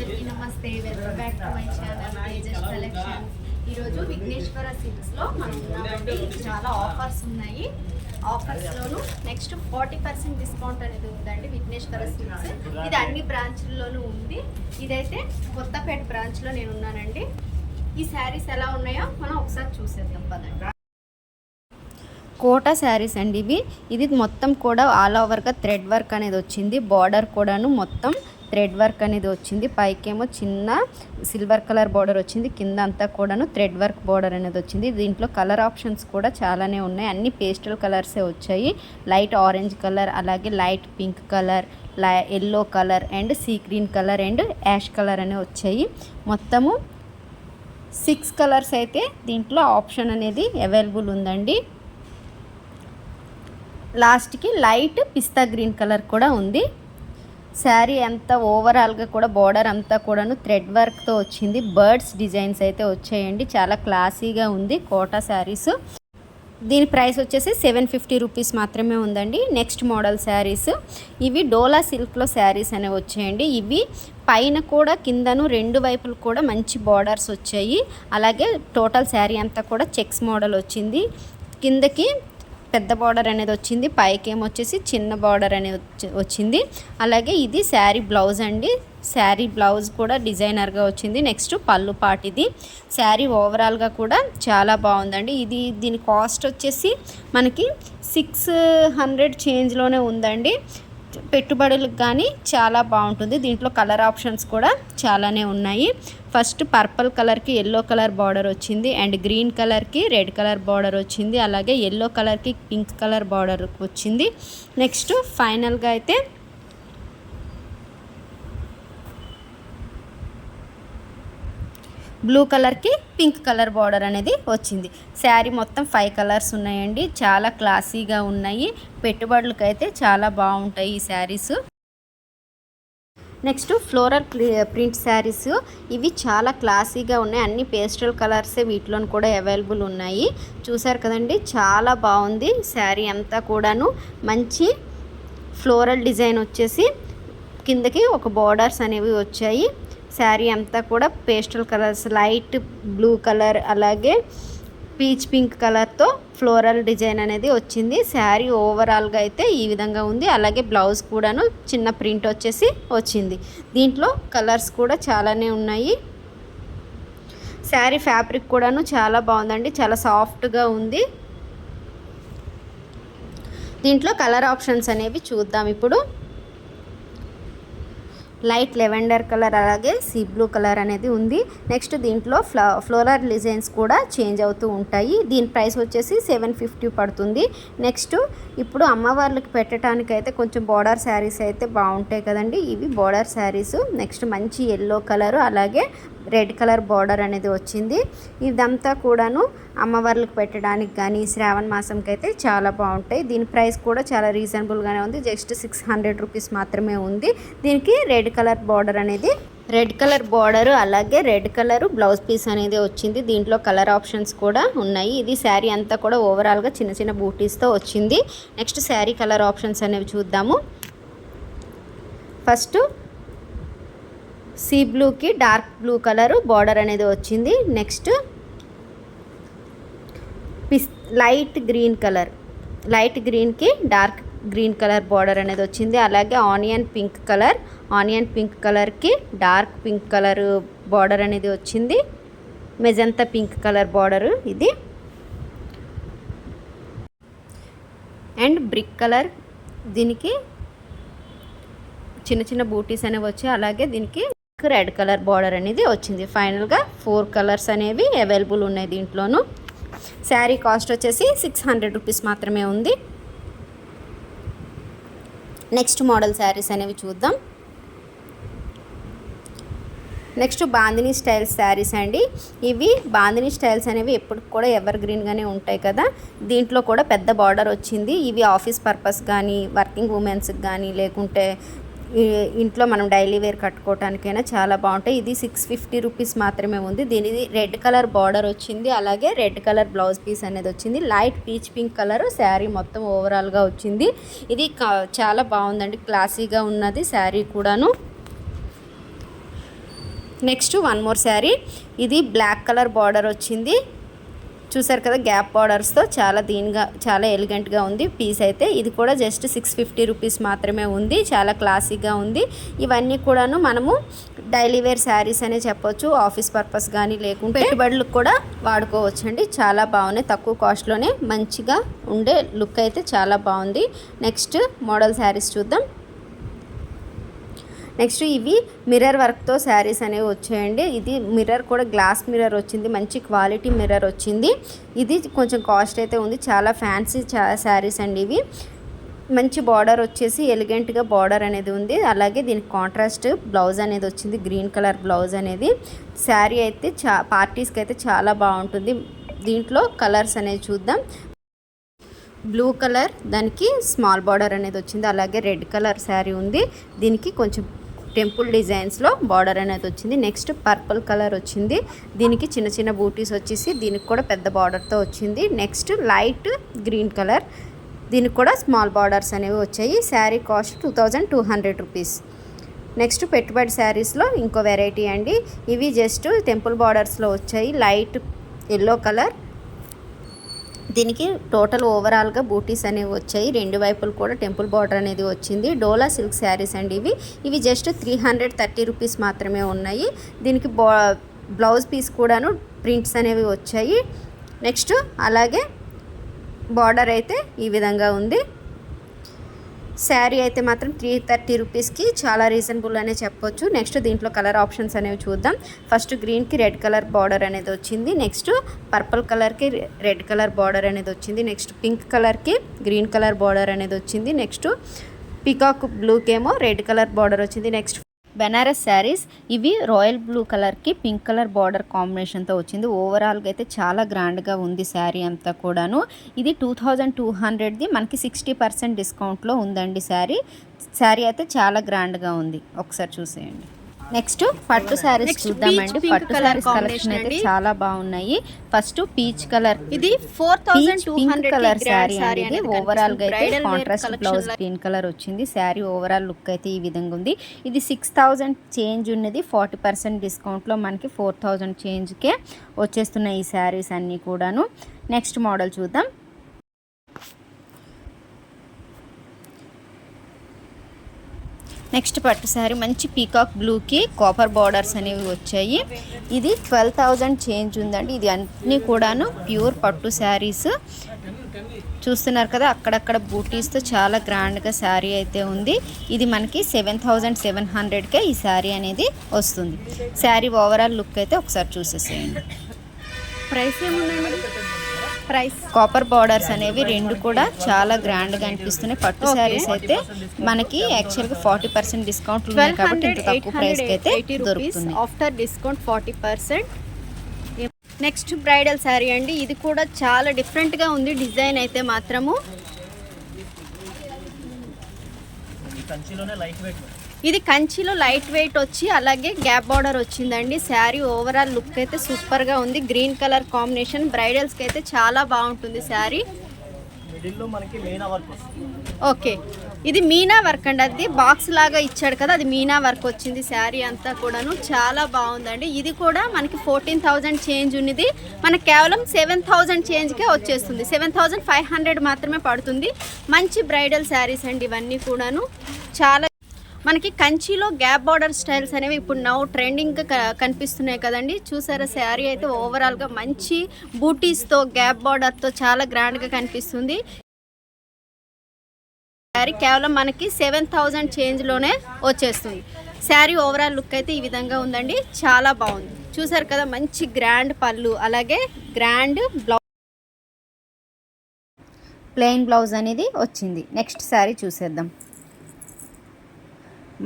అందరికీ నమస్తే welcome back to my channel Tejas collection ఈరోజు విఘ్నేశ్వర సిల్క్స్లో మనం ఉన్నామండి. చాలా ఆఫర్స్ ఉన్నాయి. ఆఫర్స్లోనూ నెక్స్ట్ ఫార్టీ పర్సెంట్ డిస్కౌంట్ అనేది ఉందండి విఘ్నేశ్వర సిల్క్స్. ఇది అన్ని బ్రాంచ్ల్లోనూ ఉంది. ఇదైతే కొత్తపేట బ్రాంచ్లో నేను ఉన్నానండి. ఈ శారీస్ ఎలా ఉన్నాయో మనం ఒకసారి చూసేద్దాం పదండి. కోట శారీస్ అండి ఇవి. ఇది మొత్తం కూడా ఆల్ ఓవర్గా థ్రెడ్ వర్క్ అనేది వచ్చింది. బార్డర్ కూడాను మొత్తం థ్రెడ్ వర్క్ అనేది వచ్చింది. పైకేమో చిన్న సిల్వర్ కలర్ బార్డర్ వచ్చింది. కింద అంతా కూడాను థ్రెడ్ వర్క్ బార్డర్ అనేది వచ్చింది. దీంట్లో కలర్ ఆప్షన్స్ కూడా చాలానే ఉన్నాయి. అన్ని పేస్టల్ కలర్సే వచ్చాయి. లైట్ ఆరెంజ్ కలర్ అలాగే light pink colour light yellow colour and sea green colour and ash colour అనేవి వచ్చాయి. మొత్తము సిక్స్ కలర్స్ అయితే దీంట్లో ఆప్షన్ అనేది అవైలబుల్ ఉందండి. లాస్ట్కి లైట్ పిస్తా గ్రీన్ కలర్ కూడా ఉంది. శారీ అంతా ఓవరాల్గా కూడా బార్డర్ అంతా కూడాను థ్రెడ్ వర్క్తో వచ్చింది. బర్డ్స్ డిజైన్స్ అయితే వచ్చాయండి. చాలా క్లాసీగా ఉంది కోటా శారీస్. దీని ప్రైస్ వచ్చేసి సెవెన్ ఫిఫ్టీ రూపీస్ మాత్రమే ఉందండి. Next model saris. ఇవి డోలా సిల్క్లో శారీస్ అనేవి వచ్చాయండి. ఇవి పైన కూడా కిందను రెండు వైపులు కూడా మంచి బార్డర్స్ వచ్చాయి. అలాగే టోటల్ శారీ అంతా కూడా చెక్స్ మోడల్ వచ్చింది. కిందకి పెద్ద బార్డర్ అనేది వచ్చింది. పైకి వచ్చేసి చిన్న బార్డర్ అనేది వచ్చి- వచ్చింది. అలాగే ఇది శారీ బ్లౌజ్ అండి. శారీ బ్లౌజ్ కూడా డిజైనర్గా వచ్చింది. నెక్స్ట్ పళ్ళు పాట్ ఇది. శారీ ఓవరాల్గా కూడా చాలా బాగుందండి. ఇది దీని కాస్ట్ వచ్చేసి మనకి సిక్స్ హండ్రెడ్ చేంజ్లోనే ఉందండి. పెట్టుబడులకు కానీ చాలా బాగుంటుంది. దీంట్లో కలర్ ఆప్షన్స్ కూడా చాలానే ఉన్నాయి. ఫస్ట్ పర్పుల్ కలర్కి ఎల్లో కలర్ బార్డర్ వచ్చింది. అండ్ గ్రీన్ కలర్కి రెడ్ కలర్ బార్డర్ వచ్చింది. అలాగే ఎల్లో కలర్కి పింక్ కలర్ బార్డర్ వచ్చింది. నెక్స్ట్ ఫైనల్గా అయితే బ్లూ కలర్కి పింక్ కలర్ బార్డర్ అనేది వచ్చింది. శారీ మొత్తం ఫైవ్ కలర్స్ ఉన్నాయండి. చాలా క్లాసీగా ఉన్నాయి. పెట్టుబడులకు అయితే చాలా బాగుంటాయి ఈ saris. Next floral print saris. ఇవి చాలా క్లాసీగా ఉన్నాయి. అన్ని పేస్టల్ కలర్సే వీటిలో కూడా అవైలబుల్ ఉన్నాయి. చూసారు కదండి? చాలా బాగుంది శారీ అంతా కూడాను. మంచి ఫ్లోరల్ డిజైన్ వచ్చేసి కిందకి ఒక బార్డర్స్ అనేవి వచ్చాయి. శారీ అంతా కూడా pastel colours light blue colour అలాగే పీచ్ పింక్ కలర్తో ఫ్లోరల్ డిజైన్ అనేది వచ్చింది. శారీ ఓవరాల్గా అయితే ఈ విధంగా ఉంది. అలాగే బ్లౌజ్ కూడాను చిన్న ప్రింట్ వచ్చేసి వచ్చింది. దీంట్లో కలర్స్ కూడా చాలానే ఉన్నాయి. శారీ ఫ్యాబ్రిక్ కూడాను చాలా బాగుందండి. చాలా సాఫ్ట్గా ఉంది. దీంట్లో కలర్ ఆప్షన్స్ అనేవి చూద్దాం ఇప్పుడు. లైట్ లెవెండర్ కలర్ అలాగే సీ బ్లూ కలర్ అనేది ఉంది. నెక్స్ట్ దీంట్లో ఫ్లా ఫ్లోరల్ డిజైన్స్ కూడా చేంజ్ అవుతూ ఉంటాయి. దీని ప్రైస్ వచ్చేసి సెవెన్ ఫిఫ్టీ పడుతుంది. నెక్స్ట్ ఇప్పుడు అమ్మవార్లకి పెట్టడానికి అయితే కొంచెం బార్డర్ శారీస్ అయితే బాగుంటాయి కదండి. ఇవి బార్డర్ శారీస్. నెక్స్ట్ మంచి ఎల్లో కలర్ అలాగే రెడ్ కలర్ బార్డర్ అనేది వచ్చింది. ఇదంతా కూడాను అమ్మవార్లకు పెట్టడానికి కానీ శ్రావణ మాసంకి అయితే చాలా బాగుంటాయి. దీని ప్రైస్ కూడా చాలా రీజనబుల్గానే ఉంది. జస్ట్ సిక్స్ హండ్రెడ్ రూపీస్ మాత్రమే ఉంది. దీనికి రెడ్ కలర్ బార్డర్ అనేది రెడ్ కలర్ బార్డర్ అలాగే రెడ్ కలర్ బ్లౌజ్ పీస్ అనేది వచ్చింది. దీంట్లో కలర్ ఆప్షన్స్ కూడా ఉన్నాయి. ఇది శారీ అంతా కూడా ఓవరాల్గా చిన్న చిన్న బూటీస్తో వచ్చింది. నెక్స్ట్ శారీ కలర్ ఆప్షన్స్ అనేవి చూద్దాము. ఫస్ట్ సీ బ్లూకి డార్క్ బ్లూ కలర్ బార్డర్ అనేది వచ్చింది. Next piece light green colour. Light గ్రీన్కి డార్క్ గ్రీన్ కలర్ బార్డర్ అనేది వచ్చింది. అలాగే onion pink colour. Onion pink కలర్కి డార్క్ పింక్ కలర్ బార్డర్ అనేది వచ్చింది. మెజంతా పింక్ కలర్ బార్డర్ ఇది. అండ్ బ్రిక్ కలర్ దీనికి చిన్న చిన్న బూటీస్ అనేవి వచ్చాయి. అలాగే దీనికి రెడ్ కలర్ బార్డర్ అనేది వచ్చింది. ఫైనల్గా ఫోర్ కలర్స్ అనేవి అవైలబుల్ ఉన్నాయి దీంట్లోనూ. శారీ కాస్ట్ వచ్చేసి సిక్స్ హండ్రెడ్ రూపీస్ మాత్రమే ఉంది. నెక్స్ట్ మోడల్ శారీస్ అనేవి చూద్దాం. నెక్స్ట్ బాందిని స్టైల్ శారీస్ అండి. ఇవి బాందిని స్టైల్స్ అనేవి ఎప్పుడు కూడా ఎవర్ గ్రీన్గానే ఉంటాయి కదా. దీంట్లో కూడా పెద్ద బార్డర్ వచ్చింది. ఇవి ఆఫీస్ పర్పస్ కానీ వర్కింగ్ ఉమెన్స్కి కానీ లేకుంటే ఇంట్లో మనం డైలీ వేర్ కట్టుకోవటానికైనా చాలా బాగుంటాయి. ఇది సిక్స్ ఫిఫ్టీ రూపీస్ మాత్రమే ఉంది. దీనిది రెడ్ కలర్ బార్డర్ వచ్చింది. అలాగే రెడ్ కలర్ బ్లౌజ్ పీస్ అనేది వచ్చింది. Light peach pink colour sari మొత్తం ఓవరాల్గా వచ్చింది. ఇది చాలా బాగుందండి. క్లాసీగా ఉన్నది శారీ కూడాను. Next one more sari. ఇది బ్లాక్ కలర్ బార్డర్ వచ్చింది. చూసారు కదా గ్యాప్ బార్డర్స్తో చాలా దీనిగా చాలా ఎలిగెంట్గా ఉంది. పీస్ అయితే ఇది కూడా జస్ట్ సిక్స్ ఫిఫ్టీ రూపీస్ మాత్రమే ఉంది. చాలా క్లాసిక్గా ఉంది. ఇవన్నీ కూడాను మనము డైలీ వేర్ శారీస్ అనే చెప్పొచ్చు. ఆఫీస్ పర్పస్ కానీ లేకుంటే పెట్టుబడులకు కూడా వాడుకోవచ్చు అండి చాలా బాగున్నాయి. తక్కువ కాస్ట్లోనే మంచిగా ఉండే లుక్ అయితే చాలా బాగుంది. నెక్స్ట్ మోడల్ శారీస్ చూద్దాం. నెక్స్ట్ ఇవి మిర్రర్ వర్క్తో శారీస్ అనేవి వచ్చాయండి. ఇది మిర్రర్ కూడా గ్లాస్ మిర్రర్ వచ్చింది. మంచి క్వాలిటీ మిర్రర్ వచ్చింది. ఇది కొంచెం కాస్ట్ అయితే ఉంది. చాలా ఫ్యాన్సీ చా శారీస్ అండి ఇవి. మంచి బార్డర్ వచ్చేసి ఎలిగెంట్గా బార్డర్ అనేది ఉంది. అలాగే దీనికి కాంట్రాస్ట్ బ్లౌజ్ అనేది వచ్చింది. గ్రీన్ కలర్ బ్లౌజ్ అనేది. శారీ అయితే చా పార్టీస్కి అయితే చాలా బాగుంటుంది. దీంట్లో కలర్స్ అనేవి చూద్దాం. బ్లూ కలర్ దానికి స్మాల్ బార్డర్ అనేది వచ్చింది. అలాగే రెడ్ కలర్ శారీ ఉంది. దీనికి కొంచెం టెంపుల్ డిజైన్స్లో బార్డర్ అనేది వచ్చింది. నెక్స్ట్ పర్పుల్ కలర్ వచ్చింది. దీనికి చిన్న చిన్న బూటీస్ వచ్చేసి దీనికి కూడా పెద్ద బార్డర్తో వచ్చింది. Next light green colour. దీనికి కూడా స్మాల్ బార్డర్స్ అనేవి వచ్చాయి. Sari cost two thousand two hundred rupees. Next పెట్టుబడి శారీస్లో ఇంకో వెరైటీ అండి. ఇవి జస్ట్ టెంపుల్ బార్డర్స్లో వచ్చాయి. Light yellow colour. దీనికి టోటల్ ఓవరాల్గా బూటీస్ అనేవి వచ్చాయి. రెండు వైపులు కూడా టెంపుల్ బార్డర్ అనేది వచ్చింది. డోలా సిల్క్ శారీస్ అండి ఇవి. ఇవి just three hundred thirty rupees మాత్రమే ఉన్నాయి. దీనికి బ్లౌజ్ పీస్ కూడాను ప్రింట్స్ అనేవి వచ్చాయి. నెక్స్ట్ అలాగే బార్డర్ అయితే ఈ విధంగా ఉంది. శారీ అయితే మాత్రం త్రీ థర్టీ రూపీస్కి చాలా రీజనబుల్ అనే చెప్పొచ్చు. నెక్స్ట్ దీంట్లో కలర్ ఆప్షన్స్ అనేవి చూద్దాం. ఫస్ట్ గ్రీన్కి రెడ్ కలర్ బార్డర్ అనేది వచ్చింది. నెక్స్ట్ పర్పుల్ కలర్కి రెడ్ కలర్ బార్డర్ అనేది వచ్చింది. నెక్స్ట్ పింక్ కలర్కి గ్రీన్ కలర్ బార్డర్ అనేది వచ్చింది. నెక్స్ట్ పికాక్ బ్లూకేమో రెడ్ కలర్ బార్డర్ వచ్చింది. నెక్స్ట్ బెనారస్ శారీస్. ఇవి రాయల్ బ్లూ కలర్కి పింక్ కలర్ బార్డర్ కాంబినేషన్తో వచ్చింది. ఓవరాల్గా అయితే చాలా గ్రాండ్గా ఉంది శారీ అంతా కూడాను. ఇది టూ థౌజండ్ టూ హండ్రెడ్ది. మనకి సిక్స్టీ పర్సెంట్ డిస్కౌంట్లో ఉందండి శారీ. శారీ అయితే చాలా గ్రాండ్గా ఉంది. ఒకసారి చూసేయండి. నెక్స్ట్ పట్టు శారీస్ చూద్దామండి. పట్టు శారీస్ కలెక్షన్ అయితే. చాలా బాగున్నాయి. ఫస్ట్ పీచ్ కలర్ ఇది four thousand two pink hundred colour sari అనేది ఓవరాల్గా అయితే కాంట్రాస్ట్ బ్లౌజ్ గ్రీన్ కలర్ వచ్చింది. శారీ ఓవరాల్ లుక్ అయితే ఈ విధంగా ఉంది. ఇది సిక్స్ థౌజండ్ చేంజ్ ఉన్నది. ఫార్టీ పర్సెంట్ డిస్కౌంట్లో మనకి ఫోర్ థౌజండ్ చేంజ్కే వచ్చేస్తున్నాయి ఈ శారీస్ అన్నీ కూడాను. నెక్స్ట్ మోడల్ చూద్దాం. నెక్స్ట్ పట్టు శారీ మంచి పీకాక్ బ్లూకి కాపర్ బార్డర్స్ అనేవి వచ్చాయి. ఇది ట్వెల్వ్ థౌజండ్ చేంజ్ ఉందండి. ఇది అన్నీ కూడాను ప్యూర్ పట్టు శారీస్. చూస్తున్నారు కదా అక్కడక్కడ బూటీస్తో చాలా గ్రాండ్గా శారీ అయితే ఉంది. ఇది మనకి సెవెన్ థౌజండ్ సెవెన్ హండ్రెడ్కే ఈ శారీ అనేది వస్తుంది. శారీ ఓవరాల్ లుక్ అయితే ఒకసారి చూసేసేయండి. ప్రైస్ ఏముందండి ప్రైస్ కాపర్ బార్డర్స్ అనేవి రెండు కూడా చాలా గ్రాండ్గా అనిపిస్తున్నాయి. పట్టు. శారీస్ అయితే మనకి యాక్చువల్గా ఫార్టీ పర్సెంట్ డిస్కౌంట్ ఉన్నాయి కాబట్టి ఇంత తక్కువ ప్రైస్కి అయితే దొరుకుతుంది after discount forty percent next bridal sari అండి. ఇది కూడా చాలా డిఫరెంట్గా ఉంది. డిజైన్ అయితే మాత్రము. కంచిలోనే లైట్ వెయిట్ ఇది కంచిలో లైట్ వెయిట్ వచ్చి అలాగే గ్యాప్ బార్డర్ వచ్చిందండి. శారీ ఓవరాల్ లుక్ అయితే సూపర్గా ఉంది. గ్రీన్ కలర్ కాంబినేషన్ బ్రైడల్స్కి అయితే చాలా బాగుంటుంది శారీ. ఓకే. ఇది మీనా వర్క్ అండి. అది బాక్స్ లాగా ఇచ్చాడు కదా అది మీనా వర్క్ వచ్చింది శారీ అంతా కూడాను. చాలా బాగుందండి. ఇది కూడా మనకి ఫోర్టీన్ థౌజండ్ చేంజ్ ఉన్నది. మనకి కేవలం సెవెన్ థౌజండ్ చేంజ్కే వచ్చేస్తుంది. సెవెన్ థౌజండ్ ఫైవ్ హండ్రెడ్ మాత్రమే పడుతుంది. మంచి బ్రైడల్ శారీస్ అండి ఇవన్నీ కూడాను. చాలా మనకి కంచిలో గ్యాప్ బార్డర్ స్టైల్స్ అనేవి ఇప్పుడు నౌ ట్రెండింగ్ కనిపిస్తున్నాయి కదండి. చూసారా శారీ అయితే ఓవరాల్గా మంచి బూటీస్తో గ్యాప్ బార్డర్తో చాలా గ్రాండ్గా కనిపిస్తుంది. శారీ కేవలం మనకి సెవెన్ థౌజండ్ చేంజ్లోనే వచ్చేస్తుంది. శారీ ఓవరాల్ లుక్ అయితే ఈ విధంగా ఉందండి. చాలా బాగుంది. చూసారు కదా మంచి గ్రాండ్ పళ్ళు అలాగే గ్రాండ్ బ్లౌజ్ ప్లెయిన్ బ్లౌజ్ అనేది వచ్చింది. నెక్స్ట్ శారీ చూసేద్దాం.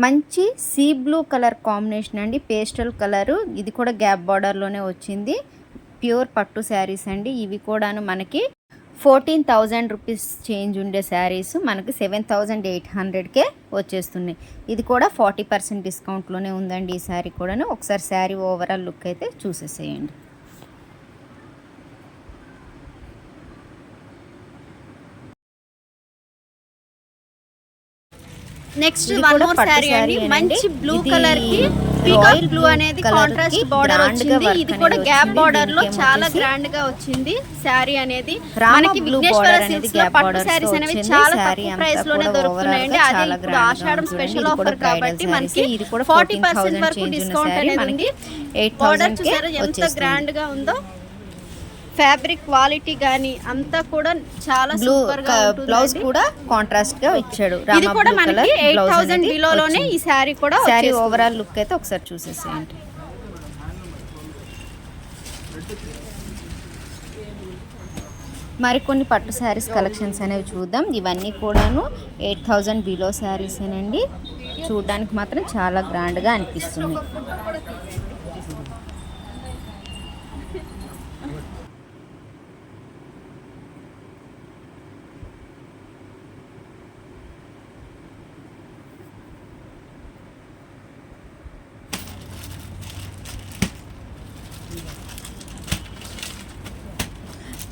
మంచి సీ బ్లూ కలర్ కాంబినేషన్ అండి పేస్టల్ కలరు. ఇది కూడా గ్యాప్ బార్డర్లోనే వచ్చింది. ప్యూర్ పట్టు శారీస్ అండి. ఇవి కూడాను మనకి ఫోర్టీన్ థౌజండ్ రూపీస్ చేంజ్ ఉండే శారీస్. మనకి సెవెన్ థౌజండ్ ఎయిట్ హండ్రెడ్కే వచ్చేస్తున్నాయి. ఇది కూడా ఫార్టీ పర్సెంట్ డిస్కౌంట్లోనే ఉందండి ఈ శారీ కూడాను. ఒకసారి శారీ ఓవరాల్ లుక్ అయితే చూసేసేయండి. నెక్స్ట్ వన్ మోర్ శారీ అండి మంచి. బ్లూ కలర్కి పీకాక్ బ్లూ అనేది కాంట్రాస్ట్ బార్డర్ వచ్చింది ఇది కూడా గ్యాప్. బార్డర్లో చాలా గ్రాండ్గా వచ్చింది శారీ అనేది మనకి విఘ్నేశ్వర సిల్క్స్లో పట్టు తో అనేవి. చాలా తక్కువ ప్రైస్లోనే దొరుకుతున్నాయండి అది ఇప్పుడు ఆషాఢం స్పెషల్ ఆఫర్ కాబట్టి. మనకి ఫార్టీ 14,000 పర్సెంట్ వరకు డిస్కౌంట్ అనేది ఉంది 8,000 బార్డర్ చూసారా ఎంత. గ్రాండ్గా ఉందో ఫ్యాబ్రిక్ క్వాలిటీ గానీ అంతా కూడా చాలా సూపర్గా బ్లౌజ్. కూడా కాంట్రాస్ట్గా ఇచ్చాడు. ఇది కూడా మనకి ఎయిట్ థౌసండ్ బిలోలోనే ఈ శారీ కూడా శారీ. ఓవరాల్ లుక్ అయితే ఒకసారి చూసేసేయండి. మరికొన్ని పట్టు శారీస్ కలెక్షన్స్ అనేవి చూద్దాం. ఇవన్నీ కూడాను ఎయిట్ థౌజండ్ బిలో శారీసేనండి చూడడానికి మాత్రం చాలా గ్రాండ్గా అనిపిస్తుంది.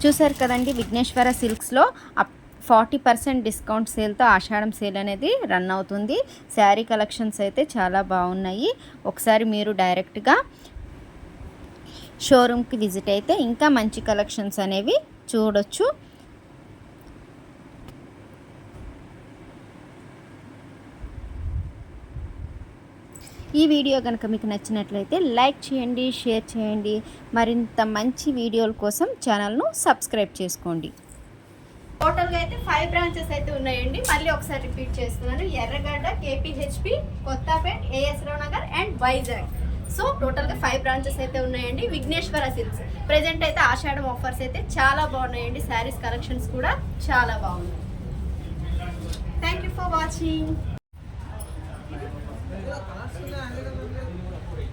చూసారు కదండి విఘ్నేశ్వర సిల్క్స్లో అప్ ఫార్టీ పర్సెంట్ డిస్కౌంట్ సేల్తో ఆషాఢం సేల్ అనేది రన్ అవుతుంది. శారీ కలెక్షన్స్ అయితే చాలా బాగున్నాయి. ఒకసారి మీరు డైరెక్ట్గా షోరూమ్కి విజిట్ అయితే ఇంకా మంచి కలెక్షన్స్ అనేవి చూడొచ్చు. ఈ వీడియో కనుక మీకు నచ్చినట్లయితే లైక్ చేయండి షేర్ చేయండి. మరింత మంచి వీడియోల కోసం ఛానల్ను సబ్స్క్రైబ్ చేసుకోండి. టోటల్గా అయితే ఫైవ్ బ్రాంచెస్ అయితే ఉన్నాయండి. మళ్ళీ ఒకసారి రిపీట్ చేస్తున్నాను. Erragadda KPHB Kothapet AS Rao Nagar and Vizag. So టోటల్గా ఫైవ్ బ్రాంచెస్ అయితే ఉన్నాయండి. విఘ్నేశ్వర సిల్క్స్. ప్రెజెంట్ అయితే ఆషాఢం ఆఫర్స్ అయితే చాలా బాగున్నాయండి. శారీస్ కలెక్షన్స్ కూడా చాలా బాగున్నాయి. థ్యాంక్ యూ ఫర్ వాచింగ్ ಆಸ್ಟಿನ ಅಂಗಡಿ ಅಂದರೆ ಮೂರು ಕೊಡಿ